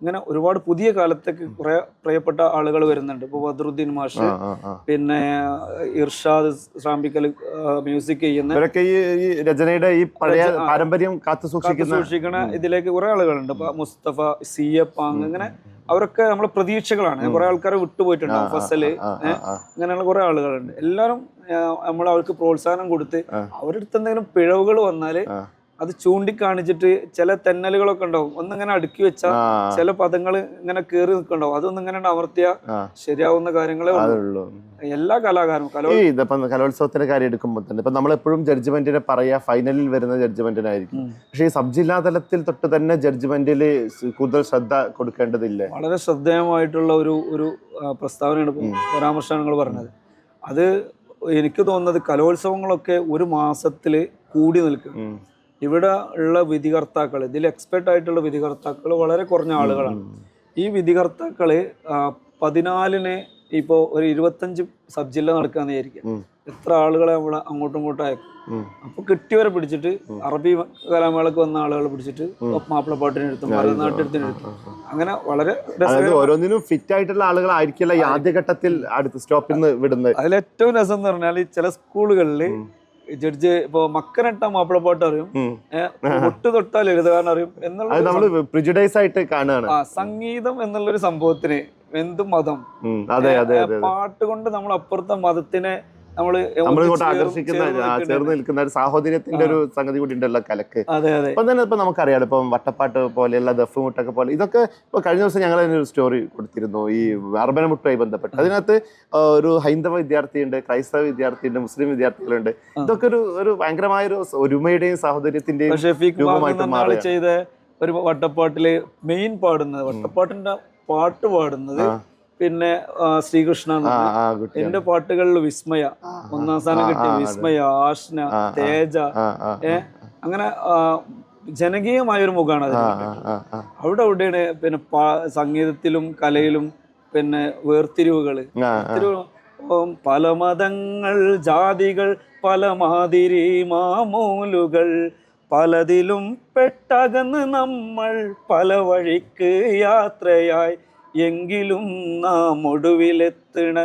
ഇങ്ങനെ ഒരുപാട് പുതിയ കാലത്തേക്ക് കുറെ പ്രിയപ്പെട്ട ആളുകൾ വരുന്നുണ്ട്. ഇപ്പൊ ബദ്രുദ്ദീൻ മാഷ്. പിന്നെ ഇർഷാദ് സാമ്പിക്കൽ മ്യൂസിക് ചെയ്യുന്ന ഈ രചനയുടെ ഈ പഴയ പാരമ്പര്യം കാത്തു കാത്തു സൂക്ഷിക്കുന്ന ഇതിലേക്ക് കുറെ ആളുകളുണ്ട്. മുസ്തഫ സി എ പാങ് അങ്ങനെ അവരൊക്കെ നമ്മളെ പ്രതീക്ഷകളാണ്. കുറെ ആൾക്കാരെ വിട്ടുപോയിട്ടുണ്ട് ഫസൽ. അങ്ങനെയുള്ള കുറെ ആളുകളുണ്ട്. എല്ലാവരും നമ്മൾ അവർക്ക് പ്രോത്സാഹനം കൊടുത്ത് അവരടുത്ത് അവരുടെ അടുത്ത് എന്തെങ്കിലും പിഴവുകൾ വന്നാൽ. അത് ചൂണ്ടിക്കാണിച്ചിട്ട് ചില തെന്നലുകളൊക്കെ ഉണ്ടാവും. ഒന്നിങ്ങനെ അടുക്കി വെച്ചാൽ ചില പദങ്ങൾ ഇങ്ങനെ കേറി നിൽക്കണ്ടാവും. അതൊന്നും ഇങ്ങനെ അമർത്തിയ ശരിയാവുന്ന കാര്യങ്ങളെ ഉള്ളൂ. എല്ലാ കലാകാരും കലോ ഈ ഇതിപ്പം കലോത്സവത്തിന്റെ കാര്യം എടുക്കുമ്പോൾ തന്നെ ഇപ്പൊ നമ്മളെപ്പോഴും ജഡ്ജ്മെന്റിനെ പറയാ ഫൈനലിൽ വരുന്ന ജഡ്ജ്മെന്റിനായിരിക്കും പക്ഷെ ഈ സബ് ജില്ലാ തലത്തിൽ തൊട്ട് തന്നെ ജഡ്ജ്മെന്റിൽ കൂടുതൽ ശ്രദ്ധ കൊടുക്കേണ്ടതില്ലേ. വളരെ ശ്രദ്ധേയമായിട്ടുള്ള ഒരു ഒരു പ്രസ്താവനയാണ് പരാമർശമാണ് നിങ്ങൾ പറഞ്ഞത്. അത് എനിക്ക് തോന്നുന്നത് കലോത്സവങ്ങളൊക്കെ ഒരു മാസത്തിൽ കൂടി നിൽക്കും. ഇവിടെ ഉള്ള വിധികർത്താക്കൾ ഇതിൽ എക്സ്പെർട്ട് ആയിട്ടുള്ള വിധികർത്താക്കൾ വളരെ കുറഞ്ഞ ആളുകളാണ്. ഈ വിധികർത്താക്കൾ പതിനാലിന് ഇപ്പോൾ ഒരു ഇരുപത്തഞ്ച് സബ് ജില്ല നടക്കാന്ന് വിചാരിക്കുക എത്ര ആളുകളെ നമ്മൾ അങ്ങോട്ടും ഇങ്ങോട്ടും അയക്കും. അപ്പൊ കിട്ടിയവരെ പിടിച്ചിട്ട് അറബി കലാമേളക്ക് വന്ന ആളുകളെ പിടിച്ചിട്ട് മാപ്പിളപ്പാട്ടിനെടുത്തും ഭരതനാട്യത്തിനെടുത്തും അങ്ങനെ വളരെ ഓരോന്നിനും ഫിറ്റ് ആയിട്ടുള്ള ആളുകളായിരിക്കില്ല ഈ ആദ്യഘട്ടത്തിൽ അടുത്ത സ്റ്റോപ്പിൽ നിന്ന് വിടുന്നത്. അതിലേറ്റവും രസം എന്ന് പറഞ്ഞാൽ ചില സ്കൂളുകളിൽ ജഡ്ജ് ഇപ്പൊ മക്കനിട്ട മാപ്പിളപ്പാട്ട് അറിയും. ഒട്ട് തൊട്ടാൽ എഴുതുകാരൻ അറിയും. എന്നുള്ള പ്രിജുഡൈസ് ആയിട്ട് കാണുകയാണ്. സംഗീതം എന്നുള്ളൊരു സംഭവത്തിന് എന്ത് മതം. പാട്ട് കൊണ്ട് നമ്മൾ അപ്പുറത്തെ മതത്തിനെ ചേർ- ആകർഷിക്കുന്ന ചേർന്ന് നിൽക്കുന്ന ഒരു സാഹോദര്യത്തിന്റെ ഒരു സംഗതി കൂടി ഉണ്ടല്ലോ കലക്ക്. ഇപ്പം തന്നെ ഇപ്പൊ നമുക്കറിയാം ഇപ്പം വട്ടപ്പാട്ട് പോലെയുള്ള ദഫ്മുട്ടൊക്കെ പോലെ ഇതൊക്കെ ഇപ്പൊ കഴിഞ്ഞ ദിവസം ഞങ്ങൾ തന്നെ ഒരു സ്റ്റോറി കൊടുത്തിരുന്നു. ഈ അർബനമുട്ടുമായി ബന്ധപ്പെട്ട്. അതിനകത്ത് ഒരു ഹൈന്ദവ വിദ്യാർത്ഥിയുണ്ട് ക്രൈസ്തവ വിദ്യാർത്ഥിയുണ്ട് മുസ്ലിം വിദ്യാർത്ഥികളുണ്ട്. ഇതൊക്കെ ഒരു ഒരു ഭയങ്കരമായ ഒരു ഒരുമയുടെയും സാഹോദര്യത്തിന്റെയും രൂപമായിട്ട് മാറി ചെയ്ത ഒരു വട്ടപ്പാട്ടിൽ മെയിൻ പാടുന്നത്. വട്ടപ്പാട്ടിന്റെ പാട്ട് പാടുന്നത്. പിന്നെ ശ്രീകൃഷ്ണ എന്റെ പാട്ടുകളിൽ വിസ്മയ. ഒന്നാം സ്ഥാനം കിട്ടിയ വിസ്മയ ആഷ്ന. തേജ. ഏ അങ്ങനെ ജനകീയമായ ഒരു മുഖമാണ് അത് അവിടെ അവിടെയാണ് പിന്നെ സംഗീതത്തിലും കലയിലും പിന്നെ വേർതിരിവുകൾ. ആ, ആ. വേർതിരിവ് പല മതങ്ങൾ ജാതികൾ പല മാതിരി മാമൂലുകൾ. പലതിലും പെട്ടകന്ന് നമ്മൾ പല വഴിക്ക് യാത്രയായി. എങ്കിലും നാം ഒടുവിലെത്തണ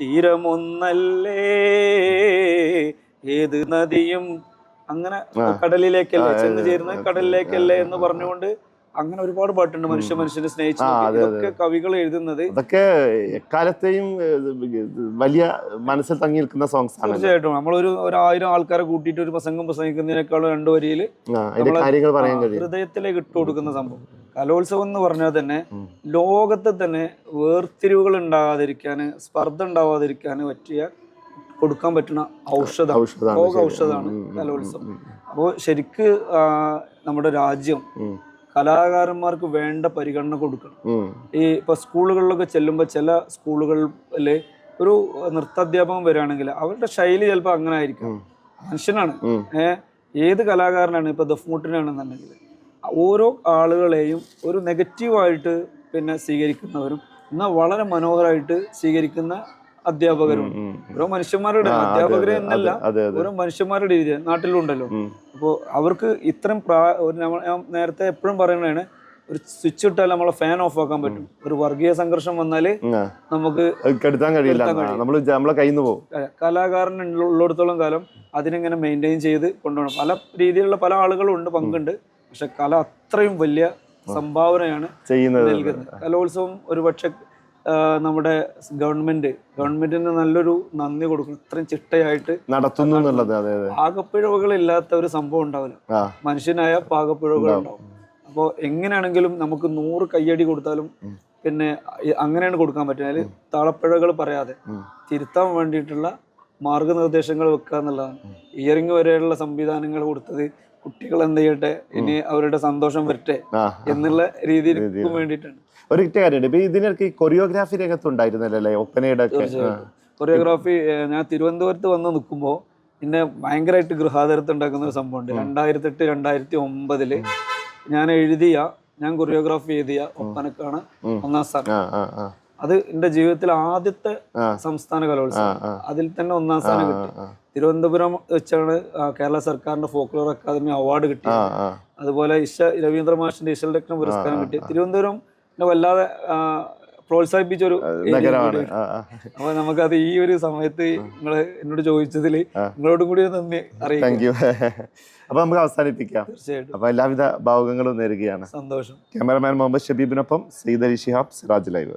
തീരമൊന്നല്ലേ? ഏത് നദിയും അങ്ങനെ കടലിലേക്കല്ലേ ചെന്ന് ചേരുന്ന ചേരുന്നത് കടലിലേക്കല്ലേ എന്ന് പറഞ്ഞുകൊണ്ട് അങ്ങനെ ഒരുപാട് പാട്ടുണ്ട് മനുഷ്യ മനുഷ്യനെ സ്നേഹിച്ചു. ഇതൊക്കെ കവികൾ എഴുതുന്നത് അതൊക്കെ എക്കാലത്തെയും വലിയ മനസ്സിൽ തങ്ങി നിൽക്കുന്ന സോങ്സ് ആണ് തീർച്ചയായിട്ടും. നമ്മളൊരു ഒരായിരം ആൾക്കാരെ കൂട്ടിയിട്ട് ഒരു പ്രസംഗം പ്രസംഗിക്കുന്നതിനേക്കാളും രണ്ടു വരിയിൽ ഹൃദയത്തിലേക്ക് ഇട്ട് കൊടുക്കുന്ന സംഭവം. കലോത്സവം എന്ന് പറഞ്ഞാൽ തന്നെ. ലോകത്തെ തന്നെ വേർതിരിവുകൾ ഉണ്ടാകാതിരിക്കാൻ സ്പർദ്ധ ഉണ്ടാവാതിരിക്കാൻ പറ്റിയ കൊടുക്കാൻ പറ്റുന്ന ഔഷധം. ലോക ഔഷധമാണ് കലോത്സവം. അപ്പോൾ ശരിക്ക് നമ്മുടെ രാജ്യം കലാകാരന്മാർക്ക് വേണ്ട പരിഗണന കൊടുക്കണം. ഈ ഇപ്പൊ സ്കൂളുകളിലൊക്കെ ചെല്ലുമ്പോൾ ചില സ്കൂളുകളിൽ ഒരു നൃത്താധ്യാപകം വരികയാണെങ്കിൽ അവരുടെ ശൈലി ചിലപ്പോൾ അങ്ങനെ ആയിരിക്കും. മനുഷ്യനാണ്. ഏഹ് ഏത് കലാകാരനാണ്? ഇപ്പൊ ദഫ്മുട്ടിനാണെന്നുണ്ടെങ്കിൽ. ഓരോ ആളുകളെയും ഒരു നെഗറ്റീവായിട്ട് പിന്നെ സ്വീകരിക്കുന്നവരും എന്നാൽ വളരെ മനോഹരമായിട്ട് സ്വീകരിക്കുന്ന അധ്യാപകരും. ഓരോ മനുഷ്യന്മാരുടെ അധ്യാപകരെ എന്നല്ല ഓരോ മനുഷ്യന്മാരുടെ രീതി നാട്ടിലുണ്ടല്ലോ. അപ്പോൾ അവർക്ക് ഇത്രയും പ്രാ നേരത്തെ എപ്പോഴും പറയുന്നതാണ് ഒരു സ്വിച്ച് ഇട്ടാൽ നമ്മളെ ഫാൻ ഓഫ് ആക്കാൻ പറ്റും. ഒരു വർഗീയ സംഘർഷം വന്നാൽ നമുക്ക് കെടുത്താൻ കഴിയില്ല. നമ്മൾ നമ്മളെ കയ്യിൽ നിന്ന് പോകും. കലാകാരൻ ഉള്ള- ഉള്ളിടത്തോളം കാലം അതിനെങ്ങനെ മെയിന്റെയിൻ ചെയ്ത് കൊണ്ടുപോകണം. പല രീതിയിലുള്ള പല ആളുകളും ഉണ്ട് പങ്കുണ്ട്. പക്ഷെ കല അത്രയും വലിയ സംഭാവനയാണ് ചെയ്യുന്നത്. നൽകുന്നത്. കലോത്സവം ഒരുപക്ഷെ നമ്മുടെ ഗവൺമെന്റ് ഗവൺമെന്റിന് നല്ലൊരു നന്ദി കൊടുക്കണം ഇത്രയും ചിട്ടയായിട്ട് നടത്തുന്നു എന്നുള്ളത്. ഇല്ലാത്ത ഒരു സംഭവം ഉണ്ടാവില്ല. മനുഷ്യനായ പാകപ്പിഴവുകൾ ഉണ്ടാവും. അപ്പോൾ എങ്ങനെയാണെങ്കിലും നമുക്ക് നൂറ് കയ്യടി കൊടുത്താലും പിന്നെ അങ്ങനെയാണ് കൊടുക്കാൻ പറ്റുക. അതിൽ താളപ്പിഴകൾ പറയാതെ. തിരുത്താൻ വേണ്ടിയിട്ടുള്ള മാർഗനിർദ്ദേശങ്ങൾ വെക്കുക എന്നുള്ളതാണ്. ഇയറിംഗ് വരെയുള്ള സംവിധാനങ്ങൾ കൊടുത്തത് കുട്ടികൾ എന്ത് ചെയ്യട്ടെ ഇനി അവരുടെ സന്തോഷം വരട്ടെ എന്നുള്ള രീതിയിൽ വേണ്ടിയിട്ടാണ്. ഒരു കാര്യമുണ്ട്. ഈ കൊറിയോഗ്രാഫി രംഗത്തുണ്ടായിരുന്നല്ലേ ഒപ്പനയുടെ കൊറിയോഗ്രാഫി ഞാൻ തിരുവനന്തപുരത്ത് വന്ന് നിൽക്കുമ്പോൾ എന്നെ ഭയങ്കരമായിട്ട് ഗൃഹാതരത്ത് ഉണ്ടാക്കുന്ന ഒരു സംഭവമുണ്ട്. രണ്ടായിരത്തി എട്ട് രണ്ടായിരത്തി ഒമ്പതിൽ ഞാൻ എഴുതിയ ഞാൻ കൊറിയോഗ്രാഫി എഴുതിയ ഒപ്പനക്കാണ് ഒന്നാം സ്ഥാനം. അത് എന്റെ ജീവിതത്തിലെ ആദ്യത്തെ സംസ്ഥാന കലോത്സവം. അതിൽ തന്നെ ഒന്നാം സ്ഥാനം കിട്ടി. തിരുവനന്തപുരം വെച്ചാണ് കേരള സർക്കാരിന്റെ ഫോക്ലോർ അക്കാദമി അവാർഡ് കിട്ടി കിട്ടിയത് അതുപോലെ ഇഷ രവീന്ദ്ര മാഷിന്റെ ഇശൽ രത്നം പുരസ്കാരം കിട്ടി തിരുവനന്തപുരം വല്ലാതെ പ്രോത്സാഹിപ്പിച്ച ഒരു നഗരമാണ്. അപ്പൊ നമുക്കത് ഈ ഒരു സമയത്ത് നിങ്ങൾ എന്നോട് ചോദിച്ചതിൽ നിങ്ങളോടും കൂടി നന്ദി അറിയാം താങ്ക് യു അപ്പൊ നമുക്ക് അവസാനിപ്പിക്കാം. തീർച്ചയായിട്ടും. അപ്പൊ എല്ലാവിധ ഭാവുകങ്ങളും നേരുകയാണ്. സന്തോഷം. Cameraman Muhammad ഷബീബിനൊപ്പം Syed Ali Shihab Siraj live.